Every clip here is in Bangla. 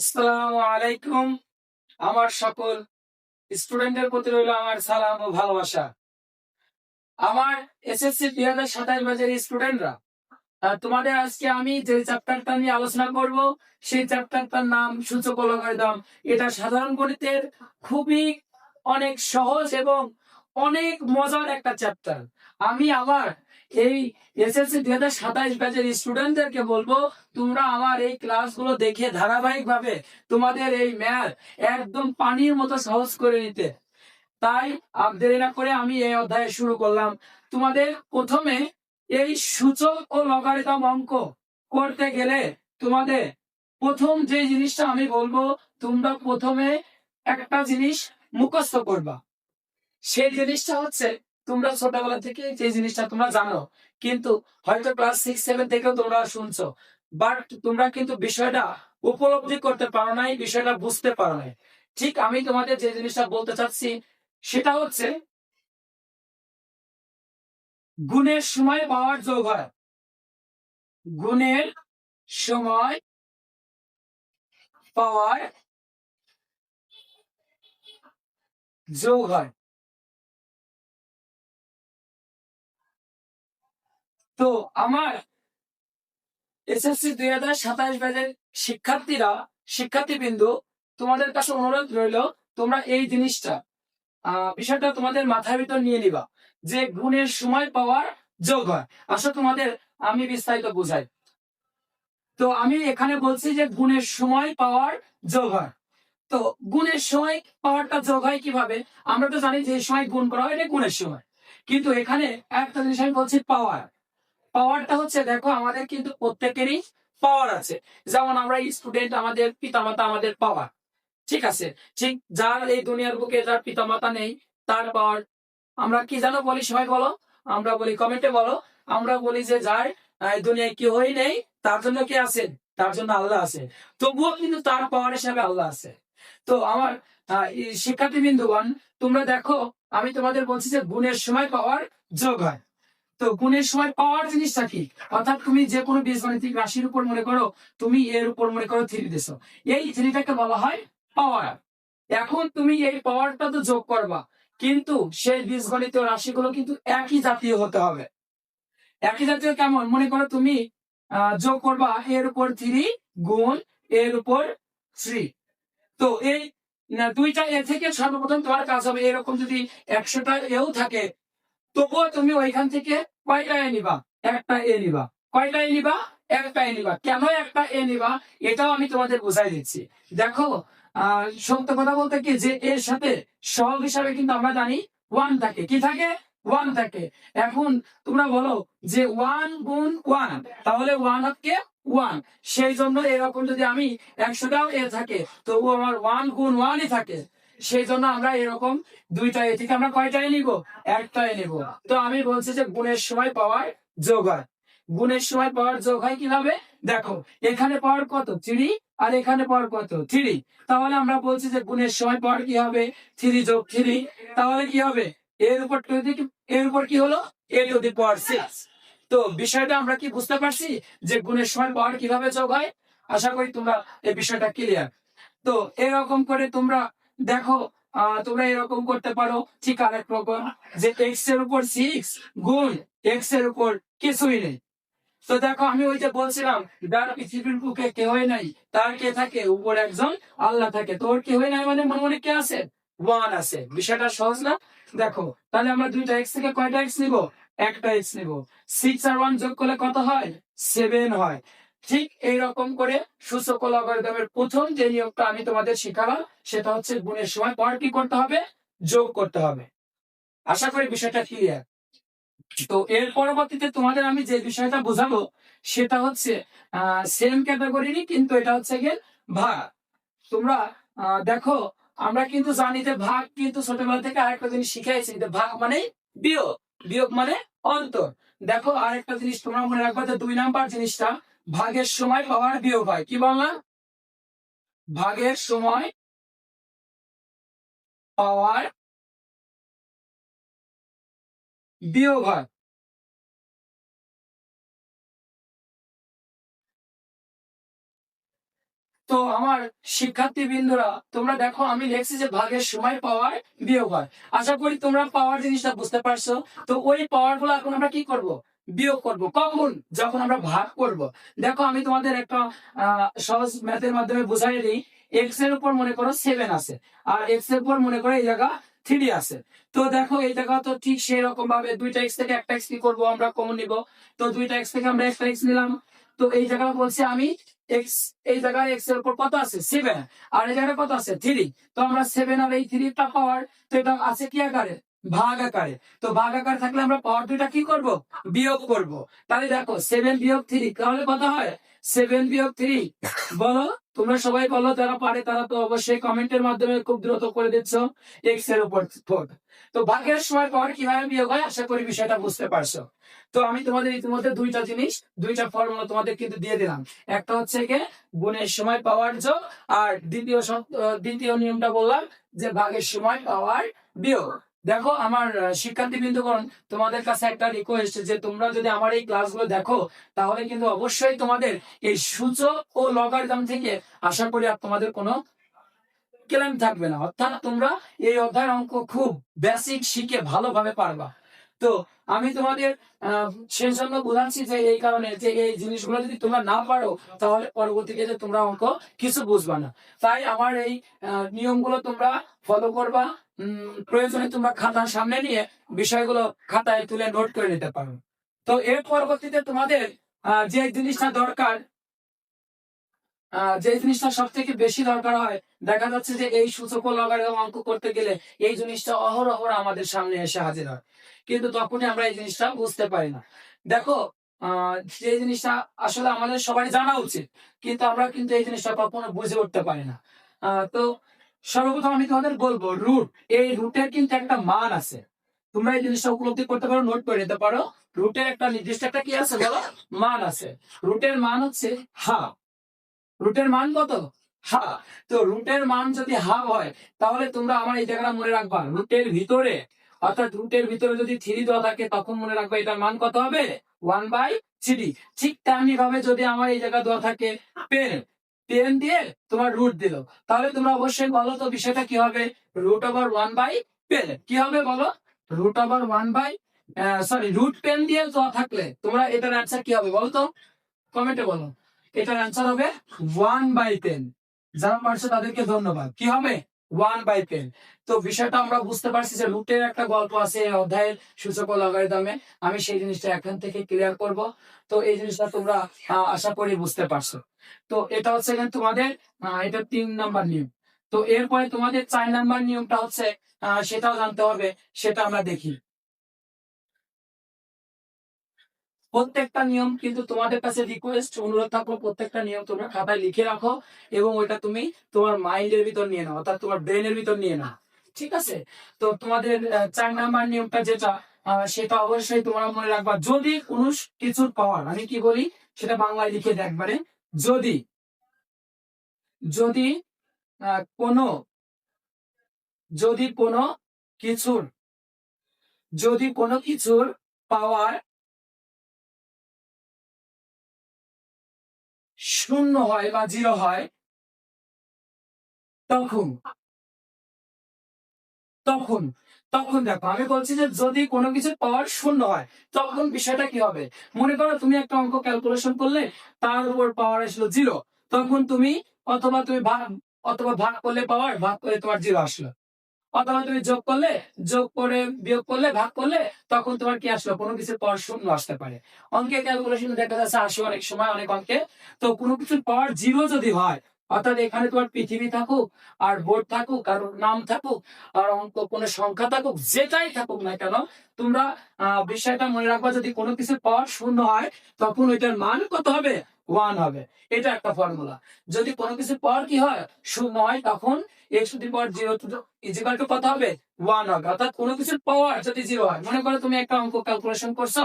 আসসালামু আলাইকুম। আমার সকল স্টুডেন্টের প্রতি রইল আমার সালাম ও ভালোবাসা। আমার এসএসসি দুই হাজার সাতাশ বাজার স্টুডেন্টরা তোমাদের আজকে আমি যে চ্যাপ্টারটা নিয়ে আলোচনা করব, সেই চ্যাপ্টারটার নাম সূচক লগারিদম এটা সাধারণ গণিতের খুবই অনেক সহজ এবং অনেক মজার একটা চ্যাপ্টার আমি আবার এই এসএসসি দুই হাজার সাতাইশ ব্যাচের স্টুডেন্টদেরকে বলব, তোমরা আমার এই ক্লাসগুলো দেখে ধারাবাহিক ভাবে তোমাদের এই ম্যাথ একদম পানির মতো সহজ করে নিতে। তাই আর দেরি না করে আমি এই অধ্যায় শুরু করলাম। তোমাদের প্রথমে এই সূচক ও লগারিদম অঙ্ক করতে গেলে তোমাদের প্রথম যে জিনিসটা আমি বলব, তোমরা প্রথমে একটা জিনিস মুখস্থ করবা। সেই জিনিসটা হচ্ছে তোমরা ছোটবেলা থেকে যে জিনিসটা তোমরা জানো, কিন্তু হয়তো ক্লাস সিক্স সেভেন থেকেও তোমরা শুনছো বাট তোমরা কিন্তু বিষয়টা উপলব্ধি করতে পারো নাই, বিষয়টা বুঝতে পারো নাই। ঠিক আমি তোমাদের যে জিনিসটা বলতে চাচ্ছি, সেটা হচ্ছে গুণের সময় পাওয়ার যোগ হয়। গুণের সময় পাওয়ার যোগ হয়। তো আমার এসএসসি দুই হাজার সাতাশ ব্যাচের শিক্ষার্থীরা, শিক্ষার্থীবৃন্দু, তোমাদের কাছে অনুরোধ রইল, তোমরা এই জিনিসটা বিষয়টা তোমাদের মাথার ভিতর নিয়ে নিবা যে গুণের সময় পাওয়ার যোগ হয়। আসলে তোমাদের, আমি বিস্তারিত বুঝাই। তো আমি এখানে বলছি যে গুণের সময় পাওয়ার যোগ হয়। তো গুণের সময় পাওয়ারটা যোগ হয় কীভাবে? আমরা তো জানি যে সময় গুণ করা হয়, এটা গুণের সময়। কিন্তু এখানে একটা জিনিস আমি বলছি পাওয়ার। পাওয়ারটা হচ্ছে, দেখো আমাদের কিন্তু প্রত্যেকেরই পাওয়ার আছে। যেমন আমরা স্টুডেন্ট আমাদের পিতামাতা আমাদের পাওয়ার, ঠিক আছে? ঠিক যার এই দুনিয়ার বুকে যার পিতামাতা নেই, তার পাওয়ার আমরা কি জানো বলি সবাই বলো? আমরা বলি কমেন্টে বলো। আমরা বলি যে যার দুনিয়ায় কি হই নেই, তার জন্য কি আছে তার জন্য আল্লাহ আছে তবুও কিন্তু তার পাওয়ার হিসাবে আল্লাহ আছে। তো আমার শিক্ষার্থী বিন্দুগণ তোমরা দেখো, আমি তোমাদের বলছি যে গুণের সময় পাওয়ার যোগ হয়। তো গুণের সময় পাওয়ার জিনিসটা কি? অর্থাৎ তুমি যে কোনো বীজগণিতিক রাশির উপর মনে করো, তুমি এর উপর মনে করো থ্রি দিছো। এই থ্রিটাকে বলা হয় পাওয়ার এখন তুমি এই পাওয়ারটা তো যোগ করবা, কিন্তু সেই বীজগণিতীয় রাশিগুলো কিন্তু একই জাতীয় হতে হবে। একই জাতীয় কেমন? মনে করো তুমি যোগ করবা এর উপর থ্রি গুণ এর উপর থ্রি। তো এই দুইটা এ থেকে সর্বপ্রথম তোমার কাজ হবে, এরকম যদি একশোটা এও থাকে তবুও তুমি ওইখান থেকে কয়টা এ নিবা? একটা এ নিবা। কয়টা এ নিবা? একটা এ নিবা। কেন একটা এ নিবা? এটাও আমি তোমাদের বুঝাই দিচ্ছি। দেখো সত্য কথা বলতে কি? যে এর সাথে সহগ হিসাবে কিন্তু আমরা জানি ওয়ান থাকে। কি থাকে? ওয়ান থাকে। এখন তোমরা বলো যে ওয়ান গুণ ওয়ান তাহলে ওয়ান হচ্ছে ওয়ান সেই জন্য এরকম যদি আমি একশোটাও এ থাকে তবু আমার ওয়ান গুণ ওয়ানই থাকে। সেই জন্য আমরা এরকম দুইটা এ থেকে আমরা কয়টায় নিব? একটাই নিব। তো আমি বলছি যে গুণের সময় পাওয়ার যোগ হয়। গুণের সময় পাওয়ার যোগ হয় কীভাবে? দেখো, এখানে পাওয়ার কত? থ্রি আর এখানে পাওয়ার কত? থ্রি। তাহলে আমরা বলছি যে গুণের সময় পাওয়ার কি হবে? থ্রি যোগ থ্রি। তাহলে কি হবে? এর উপর এর উপর কি হলো? A to the power six. তো বিষয়টা আমরা কি বুঝতে পারছি? যে গুণের সময় পাওয়ার কীভাবে যোগ হয়? আশা করি তোমরা এই বিষয়টা ক্লিয়ার। তো এরকম করে তোমরা দেখো তোমরা এরকম করতে পারো। ঠিক আরেক রকম যে এক্সের উপর সিক্স গুণ এক্সের উপর কিছুই নেই। তো দেখো, আমি ওই যে বলছিলাম, যার পৃথিবীর বুকে কেউই নাই, তার কে থাকে? উপর একজন, আল্লাহ থাকে। তোর হয় নাই মানে মনে মনে কে আছে? ওয়ান আছে। বিষয়টা সহজ না? দেখো, তাহলে আমরা দুইটা এক্স থেকে কয়টা এক্স নিব? একটা এক্স নিব। সিক্স আর ওয়ান যোগ করলে কত হয়? সেভেন হয়। ঠিক এইরকম করে সূচক লগারিদমের প্রথম যে নিয়মটা আমি তোমাদের শেখালাম, সেটা হচ্ছে গুণের সময় পর কি করতে হবে? যোগ করতে হবে। আশা করি বিষয়টা ক্লিয়ার তো এর পরবর্তীতে তোমাদের আমি যে বিষয়টা বোঝাবো, সেটা হচ্ছে সেম ক্যাটাগরিরই কিন্তু এটা হচ্ছে গিয়ে ভাগ। তোমরা দেখো, আমরা কিন্তু জানি যে ভাগ কিন্তু ছোটবেলা থেকে আরেকটা জিনিস শিখাইছি যে ভাগ মানে বিয়োগ। বিয়োগ মানে অন্তর। দেখো, আরেকটা জিনিস তোমরা মনে রাখবা যে দুই নাম্বার জিনিসটা ভাগের সময় পাওয়ার বিয়োগ হয় কি বললাম ভাগের সময় পাওয়ার বিয়োগ হয় তো আমার শিক্ষার্থী বিন্দুরা, তোমরা দেখো, আমি লিখছি যে ভাগের সময় পাওয়ার বিয়োগ হয় আশা করি তোমরা পাওয়ার জিনিসটা বুঝতে পারছ। তো ওই পাওয়ারগুলো এখন আমরা কি করব? বিয়োগ করব। কখন যখন আমরা ভাগ করব। দেখো, আমি তোমাদের একটা সহজ ম্যাথের মাধ্যমে বুঝাই দিই। এক্সের উপর মনে করো সেভেন আছে, আর এক্সের উপর মনে করো এই জায়গা থ্রি আছে। তো দেখো, এই জায়গা তো ঠিক সেই রকম ভাবে দুইটা এক্স থেকে একটা এক্স কি করব আমরা? কমন নিব। তো দুইটা এক্স থেকে আমরা একটা এক্স নিলাম। তো এই জায়গা বলছে আমি এক্স এই জায়গায় এক্সের উপর কত আছে? সেভেন আর এই জায়গায় কত আছে? থ্রি তো আমরা সেভেন আর এই থ্রিটা পাওয়ার, তো এটা আছে কি আকারে? ভাগ আকারে তো ভাগ আকারে থাকলে আমরা পাওয়ার দুইটা কি করব? বিয়োগ করব। তাহলে দেখো সেভেন বিয়োগ থ্রি তাহলে কত হয়? সেভেন বিয়োগ থ্রি বলো, তোমরা সবাই বলো, যারা পারে তারা তো অবশ্যই কমেন্টের মাধ্যমে খুব দ্রুত করে দিচ্ছ এক্সের উপর ফোর তো ভাগের সময় পাওয়ার কীভাবে বিয়োগ হয়? আশা করি বিষয়টা বুঝতে পারছ। তো আমি তোমাদের ইতিমধ্যে দুইটা জিনিস, দুইটা ফর্মুলা তোমাদের কিন্তু দিয়ে দিলাম। একটা হচ্ছে গিয়ে গুণের সময় পাওয়ার যোগ, আর দ্বিতীয় দ্বিতীয় নিয়মটা বললাম যে ভাগের সময় পাওয়ার বিয়োগ। দেখো আমার শিক্ষার্থী বিন্দুগণ তোমাদের কাছে একটা রিকোয়েস্ট যে তোমরা যদি আমার এই ক্লাসগুলো দেখো, তাহলে কিন্তু অবশ্যই তোমাদের এই সূচক ও লগারিদম থেকে আশা করি আর তোমাদের কোনো ক্লেম থাকবে না। অর্থাৎ তোমরা এই অধ্যায়ের অঙ্ক খুব বেসিক শিখে ভালোভাবে পারবা। তো আমি তোমাদের সেই জন্য বোঝাচ্ছি যে এই কারণে যে এই জিনিসগুলো যদি তোমরা না পারো, তাহলে পরবর্তীতে যে তোমরা অঙ্ক কিছু বুঝবা না। তাই আমার এই নিয়মগুলো তোমরা ফলো করবা। প্রয়োজনে তোমরা খাতার সামনে নিয়ে বিষয়গুলো খাতায় তুলে নোট করে নিতে পারো। তো এর পরবর্তীতে তোমাদের যে জিনিসটা দরকার যে জিনিসটা সব থেকে বেশি দরকার হয়, দেখা যাচ্ছে যে এই সূচক ও লগারিদম অঙ্ক করতে গেলে এই জিনিসটা অহরহ আমাদের সামনে এসে হাজির হয়। কিন্তু তখনই আমরা এই জিনিসটা বুঝতে পারি না। দেখো যে জিনিসটা আসলে আমাদের সবাই জানা উচিত, কিন্তু আমরা কিন্তু এই জিনিসটা কখনো বুঝে উঠতে পারি না। তো সর্বপ্রথম আমি তোমাদের বলব রুট এই রুটের কিন্তু একটা মান আছে। তোমরা এই জিনিসটা উপলব্ধি করতে পারো নোট করে নিতে পারো। রুটের একটা নির্দিষ্ট একটা কি আছে বলো? মান আছে। রুটের মান হচ্ছে হাফ রুটের মান কত? হা। তো রুটের মান যদি হাফ হয়, তাহলে তোমরা আমার এই জায়গাটা মনে রাখবা। রুটের ভিতরে, অর্থাৎ রুটের ভিতরে যদি থ্রি দেওয়া থাকে, তখন মনে রাখবে এটার মান কত হবে? ওয়ান বাই থ্রি ঠিক তেমনি ভাবে যদি আমার এই জায়গা দেওয়া থাকে পেন পেন দিয়ে তোমার রুট দিল। তাহলে তোমরা অবশ্যই বলো তো বিষয়টা কি হবে? Root over one by pen কি হবে বলো? Root over one by sorry root pen দিয়ে থাকলে তোমরা এটার অ্যান্সার কি হবে বলো তো? কমেন্টে বলো। এটার অ্যান্সার হবে ওয়ান বাই টেন যারা পারছ তাদেরকে ধন্যবাদ। কি হবে? ওয়ান বাই টেন তো বিষয়টা আমরা বুঝতে পারছি যে রুটের একটা গল্প আছে অধ্যায়ের সূচক লগারিদমে আমি সেই জিনিসটা এখান থেকে ক্লিয়ার করব। তো এই জিনিসটা তোমরা আশা করি বুঝতে পারছ। তো এটা হচ্ছে এখানে তোমাদের এটা তিন নাম্বার নিয়ম। তো এরপরে তোমাদের চার নাম্বার নিয়মটা হচ্ছে সেটাও জানতে হবে, সেটা আমরা দেখি। প্রত্যেকটা নিয়ম কিন্তু তোমাদের কাছে রিকোয়েস্ট অনুরোধ থাকল, প্রত্যেকটা নিয়ম তোমরা খাতায় লিখে রাখো এবং ওইটা তুমি তোমার মাইন্ডের ভিতর নিয়ে নাও, অর্থাৎ তোমার ব্রেনের ভিতর নিয়ে নাও। ঠিক আছে? তো তোমাদের চার নাম্বার নিয়মটা যেটা সেটা অবশ্যই তোমরা মনে রাখবা, যদি কোনো কিছুর পাওয়ার আমি কি বলি? সেটা বাংলায় লিখে দেখ একবারে। যদি যদি কোনো যদি কোনো কিছুর, যদি কোনো কিছুর পাওয়ার শূন্য হয় বা জিরো হয়, তখন তখন তখন দেখো, আমি বলছি যে যদি কোনো কিছু পাওয়ার শূন্য হয়, তখন বিষয়টা কি হবে? মনে করো তুমি একটা অঙ্ক ক্যালকুলেশন করলে, তার উপর পাওয়ার আসলো জিরো তখন তুমি অথবা তুমি ভাগ, অথবা ভাগ করলে পাওয়ার ভাগ করে তোমার জিরো আসলো। অথবা তুমি যোগ করলে, যোগ করে বিয়োগ করলে, ভাগ করলে তখন তোমার কি আসলো? কোনো কিছুর পর শূন্য আসতে পারে। অঙ্কের ক্যালকুলেশন দেখা যাচ্ছে আসে অনেক সময় অনেক অঙ্কে। তো কোনো কিছুর পর জিরো যদি হয়, অর্থাৎ এখানে তোমার পৃথিবী থাকুক, আর বোর্ড থাকুক, আর নাম থাকুক, আর অঙ্ক কোনো সংখ্যা থাকুক, যেটাই থাকুক না কেন, তোমরা বিষয়টা মনে রাখবা, যদি কোনো কিছুর পর শূন্য হয়, তখন ওইটার মান কত হবে? ওয়ান হবে। এটা একটা ফর্মুলা যদি কোনো কিছু পাওয়ার কি হয়, শূন্য হয়, তখন x to the power zero to equal to কত হবে? ওয়ান হবে। অর্থাৎ কোনো কিছুর পাওয়ার যদি জিরো হয়, মনে করো তুমি একটা অঙ্ক ক্যালকুলেশন করছ,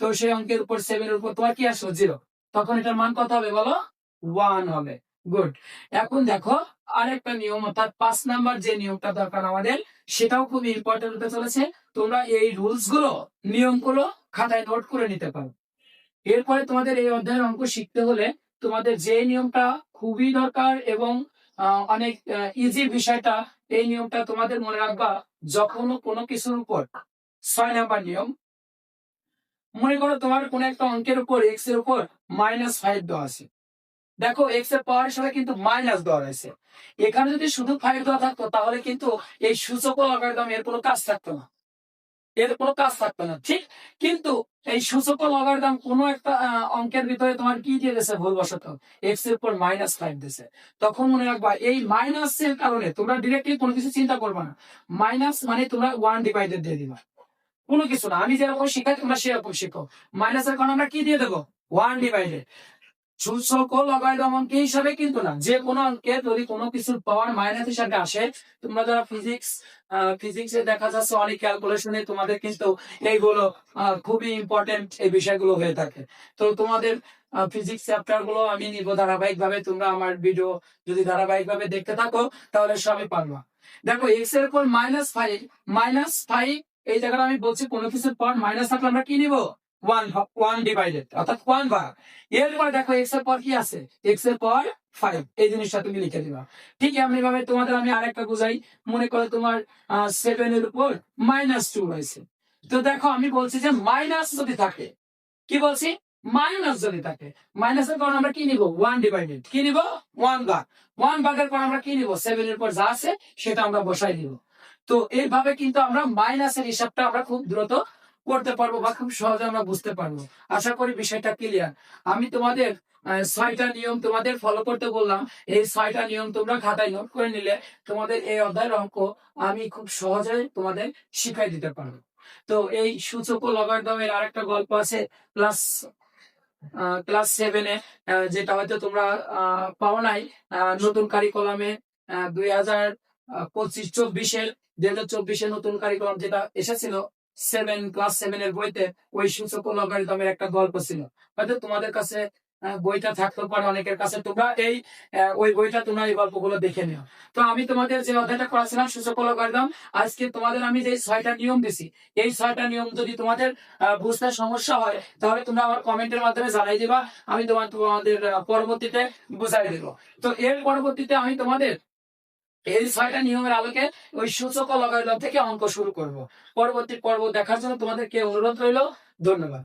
তো সেই অঙ্কের উপর সেভেন এর উপর তোমার কি আসলো? জিরো তখন এটার মান কত হবে বলো? ওয়ান হবে। গুড এখন দেখো, আরেকটা নিয়ম, অর্থাৎ পাঁচ নাম্বার যে নিয়মটা দরকার আমাদের, সেটাও খুব ইম্পর্টেন্ট হতে চলেছে। তোমরা এই রুলসগুলো নিয়মগুলো খাতায় নোট করে নিতে পারো। এরপরে তোমাদের এই অধ্যায়ের অঙ্ক শিখতে হলে তোমাদের যে নিয়মটা খুবই দরকার এবং অনেক ইজি বিষয়টা, এই নিয়মটা তোমাদের মনে রাখবা যখন কোনো কিছুর উপর। ছয় নাম্বার নিয়ম। মনে করো তোমার কোন একটা অঙ্কের উপর এক্সের উপর মাইনাস ফাইভ দেওয়া আছে। দেখো এক্সের পাওয়ার সাথে কিন্তু মাইনাস দেওয়া রয়েছে। এখানে যদি শুধু ফাইভ দেওয়া থাকতো, তাহলে কিন্তু এই সূচক লগারিদম এর কোনো কাজ থাকতো না। এর কোনো কাজ থাকতো না, ঠিক? কিন্তু এই সূচক লগারিদম কোনো একটা অঙ্কের ভিতরে তোমার কি দিয়ে দিয়েছে? ভুলবশত এক্সের উপর মাইনাস ফাইভ দিয়েছে। তখন মনে রাখবা, এই মাইনাস এর কারণে তোমরা ডিরেক্টলি কোনো কিছু চিন্তা করবে না। মাইনাস মানে তোমরা ওয়ান ডিভাইডেড দিয়ে দিবা। কোনো কিছু না। আমি যেরকম শিখাই, তোমরা সেরকম শিখো। মাইনাসের কারণে আমরা কি দিয়ে দেবো? ওয়ান ডিভাইডেড সূচক ও লগারিদম অঙ্ক হিসাবে কিন্তু না। যে কোনো অঙ্কে যদি কোনো কিছুর পাওয়ার মাইনাস হিসাবে আসে, তোমরা যারা ফিজিক্স ফিজিক্সে দেখা যাচ্ছে অনেক ক্যালকুলেশনে তোমাদের কিন্তু এইগুলো খুবই ইম্পর্টেন্ট এই বিষয়গুলো হয়ে থাকে। তো তোমাদের ফিজিক্স চ্যাপ্টারগুলো আমি নিব ধারাবাহিক ভাবে তোমরা আমার ভিডিও যদি ধারাবাহিক ভাবে দেখতে থাকো, তাহলে সবই পারবা। দেখো এক্সের উপর মাইনাস ফাইভ মাইনাস ফাইভ এই জায়গাটা আমি বলছি কোনো কিছুর পর মাইনাস থাকলে আমরা কি নিব? ওয়ান ওয়ান ডিভাইডেড অর্থাৎ ওয়ান ভাগ। এর পর মাইনাস টু রয়েছে। তো দেখো আমি বলছি যে মাইনাস যদি থাকে, কি বলছি? মাইনাস যদি থাকে মাইনাসের পর আমরা কি নিব? ওয়ান ডিভাইডেড কি নিব? ওয়ান ভাগ। ওয়ান ভাগের পর আমরা কি নিব? সেভেন এর পর যা আছে, সেটা আমরা বসাই দিব তো এইভাবে কিন্তু আমরা মাইনাসের হিসাবটা আমরা খুব দ্রুত করতে পারব বা খুব সহজে আমরা বুঝতে পারব। আশা করি বিষয়টা ক্লিয়ার আমি তোমাদের ছয়টা নিয়ম তোমাদের ফলো করতে বললাম। এই ছয়টা নিয়ম তোমরা খাতায় নোট করে নিলে তোমাদের এই অধ্যায়ের অঙ্ক আমি খুব সহজে তোমাদের শিখাই দিতে পারব। তো এই সূচক লগারিদমের আরেকটা গল্প আছে ক্লাস ক্লাস সেভেনে যেটা হয়তো তোমরা পাও নাই। নতুন কারিকুলামে দুই হাজার পঁচিশ, চব্বিশের, দুই হাজার চব্বিশের নতুন কারিকুলাম যেটা এসেছিল সেভেন ক্লাস সেভেন এর বইতে ওই সূচক লগারিদমের একটা গল্প ছিল। হয়তো তোমাদের কাছে বইটা থাকতে পারে অনেকের কাছে। তোমরা এই ওই বইটা তোমরা এই গল্পগুলো দেখে নিও। তো আমি তোমাদের যে অধ্যায়টা করাছিলাম সূচক লগারিদম আজকে তোমাদের আমি যে ছয়টা নিয়ম দিছি, এই ছয়টা নিয়ম যদি তোমাদের বুঝতে সমস্যা হয়, তাহলে তোমরা আমার কমেন্টের মাধ্যমে জানাই দিবা। আমি তোমার তোমাদের পরবর্তীতে বুঝাই দেবো। তো এর পরবর্তীতে আমি তোমাদের এই ছয়টা নিয়মের আলোকে ওই সূচক লগারিদম থেকে অঙ্ক শুরু করব। পরবর্তী পর্ব দেখার জন্য তোমাদেরকে অনুরোধ রইল? ধন্যবাদ।